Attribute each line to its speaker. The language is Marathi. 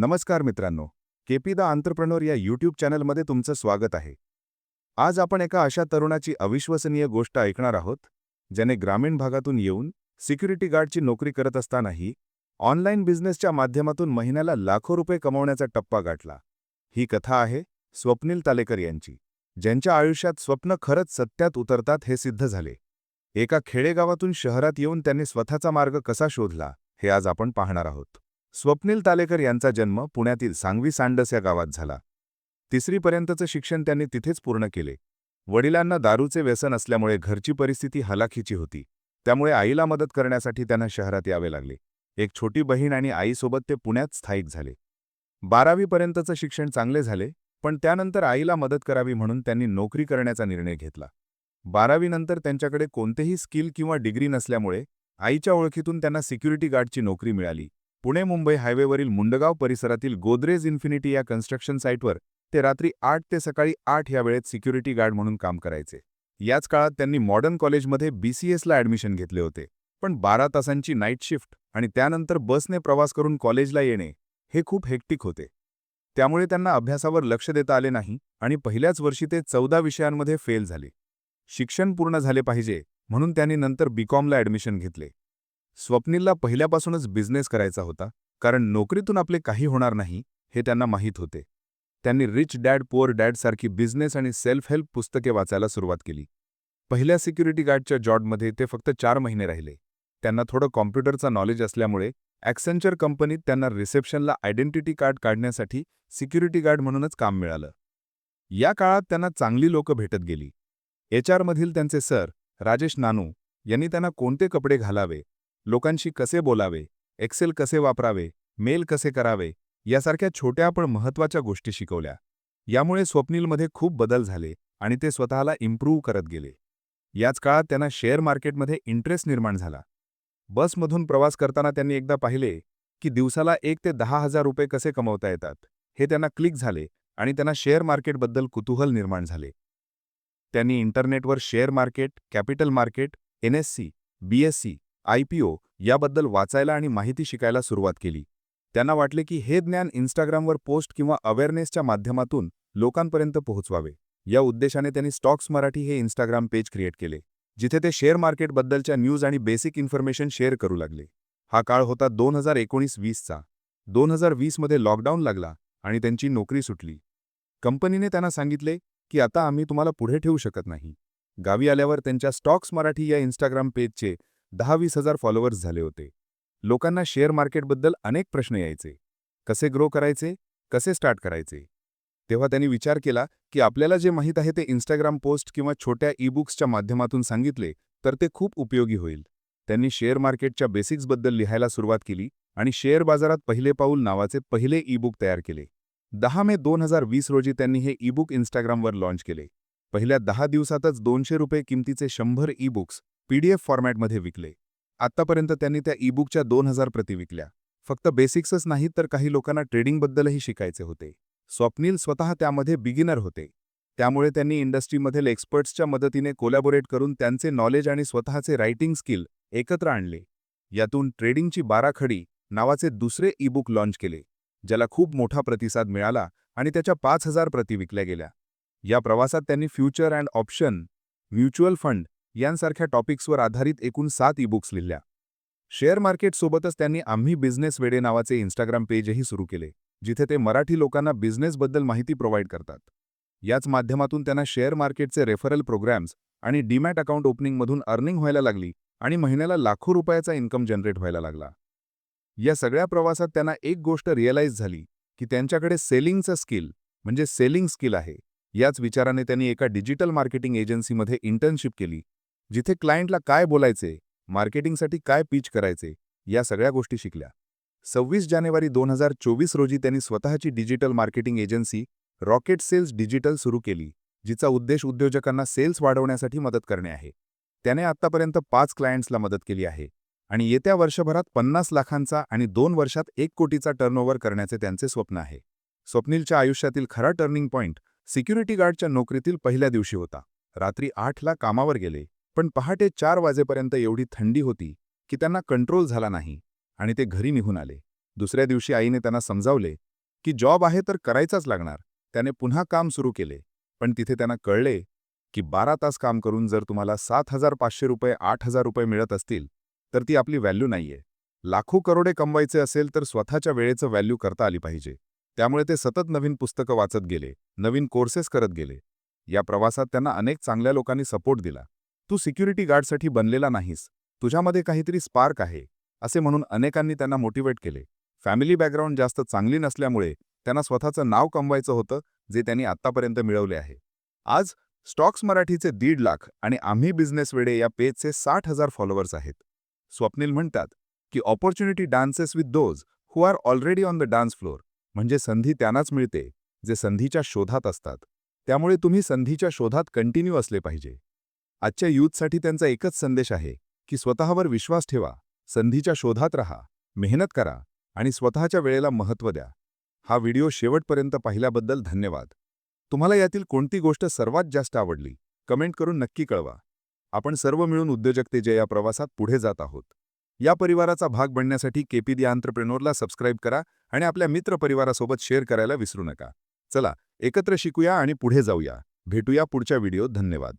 Speaker 1: नमस्कार मित्रांनो केपी द आंतरप्रनोर या यूट्यूब चॅनलमध्ये तुमचं स्वागत आहे. आज आपण एका अशा तरुणाची अविश्वसनीय गोष्ट ऐकणार आहोत ज्याने ग्रामीण भागातून येऊन सिक्युरिटी गार्डची नोकरी करत असतानाही ऑनलाईन बिझनेसच्या माध्यमातून महिन्याला लाखो रुपये कमवण्याचा टप्पा गाठला. ही कथा आहे स्वप्नील तालेकर यांची ज्यांच्या आयुष्यात स्वप्न खरंच सत्यात उतरतात हे सिद्ध झाले. एका खेडेगावातून शहरात येऊन त्यांनी स्वतःचा मार्ग कसा शोधला हे आज आपण पाहणार आहोत. स्वप्नील तालेकर यांचा जन्म पुण्यातील सांगवी सांडस या गावात झाला. तिसरीपर्यंतचं शिक्षण त्यांनी तिथेच पूर्ण केले. वडिलांना दारूचे व्यसन असल्यामुळे घरची परिस्थिती हलाखीची होती. त्यामुळे आईला मदत करण्यासाठी त्यांना शहरात यावे लागले. एक छोटी बहीण आणि आईसोबत ते पुण्यात स्थायिक झाले. बारावीपर्यंतचं शिक्षण चांगले झाले पण त्यानंतर आईला मदत करावी म्हणून त्यांनी नोकरी करण्याचा निर्णय घेतला. बारावीनंतर त्यांच्याकडे कोणतेही स्किल किंवा डिग्री नसल्यामुळे आईच्या ओळखीतून त्यांना सिक्युरिटी गार्डची नोकरी मिळाली. पुणे मुंबई हायवेवरील मुंडगाव परिसरातील गोदरेज इन्फिनिटी या कन्स्ट्रक्शन साईटवर ते रात्री आठ ते सकाळी आठ या वेळेत सिक्युरिटी गार्ड म्हणून काम करायचे. याच काळात त्यांनी मॉडर्न कॉलेजमध्ये बीसीएसला ॲडमिशन घेतले होते. पण बारा तासांची नाईट शिफ्ट आणि त्यानंतर बसने प्रवास करून कॉलेजला येणे हे खूप हेक्टिक होते. त्यामुळे त्यांना अभ्यासावर लक्ष देता आले नाही आणि पहिल्याच वर्षी ते चौदा विषयांमध्ये फेल झाले. शिक्षण पूर्ण झाले पाहिजे म्हणून त्यांनी नंतर बीकॉमला ॲडमिशन घेतले. स्वप्नीलला पहिल्यापासूनच बिझनेस करायचा होता कारण नोकरीतून आपले काही होणार नाही हे त्यांना माहीत होते. त्यांनी रिच डॅड पुअर डॅडसारखी बिझनेस आणि सेल्फ हेल्प पुस्तके वाचायला सुरुवात केली. पहिल्या सिक्युरिटी गार्डच्या जॉबमध्ये ते फक्त चार महिने राहिले. त्यांना थोडं कॉम्प्युटरचा नॉलेज असल्यामुळे ॲक्सेंचर कंपनीत त्यांना रिसेप्शनला आयडेंटिटी कार्ड काढण्यासाठी सिक्युरिटी गार्ड म्हणूनच काम मिळालं. या काळात त्यांना चांगली लोकं भेटत गेली. एचआरमधील त्यांचे सर राजेश नानू यांनी त्यांना कोणते कपडे घालावे लोकांशी कसे बोलावे एक्सेल कसे वापरावे मेल कसे करावे यासारख्या छोट्या पण महत्त्वाच्या गोष्टी शिकवल्या. यामुळे स्वप्नीलमध्ये खूप बदल झाले आणि ते स्वतःला इम्प्रूव्ह करत गेले. याच काळात त्यांना शेअर मार्केटमध्ये इंटरेस्ट निर्माण झाला. बसमधून प्रवास करताना त्यांनी एकदा पाहिले की दिवसाला एक ते दहा हजार रुपये कसे कमवता येतात हे त्यांना क्लिक झाले आणि त्यांना शेअर मार्केटबद्दल कुतूहल निर्माण झाले. त्यांनी इंटरनेटवर share market capital market NSC BSC IPO याबद्दल वाचायला आणि माहिती शिकायला सुरुवात केली. त्यांना वाटले की हे ज्ञान इन्स्टाग्रामवर पोस्ट किंवा अवेअरनेसच्या माध्यमातून लोकांपर्यंत पोहोचवावे. या उद्देशाने त्यांनी स्टॉक्स मराठी हे इन्स्टाग्राम पेज क्रिएट केले जिथे ते शेअर मार्केटबद्दलच्या न्यूज आणि बेसिक इन्फॉर्मेशन शेअर करू लागले. हा काळ होता दोन हजार एकोणीस वीसचा दोन हजार वीसमध्ये लॉकडाऊन लागला आणि त्यांची नोकरी सुटली. कंपनीने त्यांना सांगितले की आता आम्ही तुम्हाला पुढे ठेवू शकत नाही. गावी आल्यावर त्यांच्या स्टॉक्स मराठी या इन्स्टाग्राम पेजचे दहा वीस हजार फॉलोअर्स झाले होते. लोकांना शेअर मार्केटबद्दल अनेक प्रश्न यायचे. कसे ग्रो करायचे? कसे स्टार्ट करायचे? तेव्हा त्यांनी विचार केला की आपल्याला जे माहीत आहे ते इंस्टाग्राम पोस्ट किंवा छोट्या ई बुक्सच्या माध्यमातून सांगितले तर ते खूप उपयोगी होईल. त्यांनी शेअर मार्केटच्या बेसिक्सबद्दल लिहायला सुरुवात केली आणि शेअर बाजारात पहिले पाऊल नावाचे पहिले ईबुक तयार केले. दहा मे दोन हजार वीस रोजी त्यांनी हे ईबूक इंस्टाग्रामवर लॉन्च केले. पहिल्या दहा दिवसातच दोनशे रुपये किमतीचे शंभर ई बुक्स पीडीएफ फॉर्मॅटमध्ये विकले. आत्तापर्यंत त्यांनी त्या ईबुकच्या दोन हजार प्रती विकल्या. फक्त बेसिक्सच नाहीत तर काही लोकांना ट्रेडिंगबद्दलही शिकायचे होते. स्वप्नील स्वतः त्यामध्ये बिगिनर होते. त्यामुळे त्यांनी इंडस्ट्रीमधील एक्सपर्ट्सच्या मदतीने कोलॅबोरेट करून त्यांचे नॉलेज आणि स्वतःचे रायटिंग स्किल एकत्र आणले. यातून ट्रेडिंगची बाराखडी नावाचे दुसरे ईबुक लॉन्च केले ज्याला खूप मोठा प्रतिसाद मिळाला आणि त्याच्या पाच हजार प्रती विकल्या गेल्या. या प्रवासात त्यांनी future and option mutual fund यांसारख्या टॉपिक्सवर आधारित एकूण सात ईबुक्स लिहिल्या. शेअर मार्केटसोबतच त्यांनी आम्ही बिझनेस वेडे नावाचे इंस्टाग्राम पेजही सुरू केले जिथे ते मराठी लोकांना बिझनेसबद्दल माहिती प्रोव्हाइड करतात. याच माध्यमातून त्यांना शेअर मार्केटचे रेफरल प्रोग्रॅम्स आणि डीमॅट अकाउंट ओपनिंगमधून अर्निंग व्हायला लागली आणि महिन्याला लाखो रुपयाचा इन्कम जनरेट व्हायला लागला. या सगळ्या प्रवासात त्यांना एक गोष्ट रिअलाईज झाली की त्यांच्याकडे सेलिंगचं स्किल म्हणजे सेलिंग स्किल आहे याच विचाराने त्यांनी एका डिजिटल मार्केटिंग एजन्सीमध्ये इंटर्नशिप केली जिथे क्लायंटला काय बोलायचे मार्केटिंगसाठी काय पिच करायचे या सगळ्या गोष्टी शिकल्या. सव्वीस जानेवारी दोन हजार चोवीस रोजी त्यांनी स्वतःची digital marketing agency rocket sales digital सुरू केली जिचा उद्देश उद्योजकांना सेल्स वाढवण्यासाठी मदत करणे आहे. त्याने आतापर्यंत पाच क्लायंट्सला मदत केली आहे आणि येत्या वर्षभरात पन्नास लाखांचा आणि दोन वर्षात एक कोटीचा टर्नओव्हर करण्याचे त्यांचे स्वप्न आहे. स्वप्नीलच्या आयुष्यातील खरा टर्निंग पॉईंट सिक्युरिटी गार्डच्या नोकरीतील पहिल्या दिवशी होता. रात्री आठला कामावर गेले. पण पहाटे चार वाजेपर्यंत एवढी थंडी होती की त्यांना कंट्रोल झाला नाही आणि ते घरी निघून आले. दुसऱ्या दिवशी आईने त्यांना समजावले की जॉब आहे तर करायचाच लागणार. त्याने पुन्हा काम सुरू केले. पण तिथे त्यांना कळले की बारा तास काम करून जर तुम्हाला सात हजार पाचशे रुपये आठ हजार रुपये मिळत असतील तर ती आपली व्हॅल्यू नाहीये. लाखो करोडे कमवायचे असेल तर स्वतःच्या वेळेचं व्हॅल्यू करता आली पाहिजे. त्यामुळे ते सतत नवीन पुस्तकं वाचत गेले नवीन कोर्सेस करत गेले. या प्रवासात त्यांना अनेक चांगल्या लोकांनी सपोर्ट दिला. तू सिक्युरिटी गार्डसाठी बनलेला नाहीस. तुझ्यामध्ये काहीतरी स्पार्क आहे असे म्हणून अनेकांनी त्यांना मोटिवेट केले. फॅमिली बॅकग्राऊंड जास्त चांगली नसल्यामुळे त्यांना स्वतःचं नाव कमवायचं होतं जे त्यांनी आत्तापर्यंत मिळवले आहे. आज स्टॉक्स मराठीचे दीड लाख आणि आम्ही बिझनेस वेडे या पेजचे साठ हजार फॉलोअर्स आहेत. स्वप्नील म्हणतात की opportunity dances with those who are already on the dance floor म्हणजे संधी त्यांनाच मिळते जे संधीच्या शोधात असतात. त्यामुळे तुम्ही संधीच्या शोधात कंटिन्यू असले पाहिजे. आजच्या यूथसाठी त्यांचा एकच संदेश आहे की स्वतःवर विश्वास ठेवा संधीच्या शोधात राहा मेहनत करा आणि स्वतःच्या वेळेला महत्त्व द्या. हा व्हिडिओ शेवटपर्यंत पाहिल्याबद्दल धन्यवाद. तुम्हाला यातील कोणती गोष्ट सर्वात जास्त आवडली कमेंट करून नक्की कळवा. आपण सर्व मिळून उद्योजकतेच्या या प्रवासात पुढे जात आहोत. या परिवाराचा भाग बनण्यासाठी केपी दी आंत्रप्रेनोरला सबस्क्राईब करा आणि आपल्या मित्रपरिवारासोबत शेअर करायला विसरू नका. चला एकत्र शिकूया आणि पुढे जाऊया. भेटूया पुढच्या व्हिडिओत. धन्यवाद.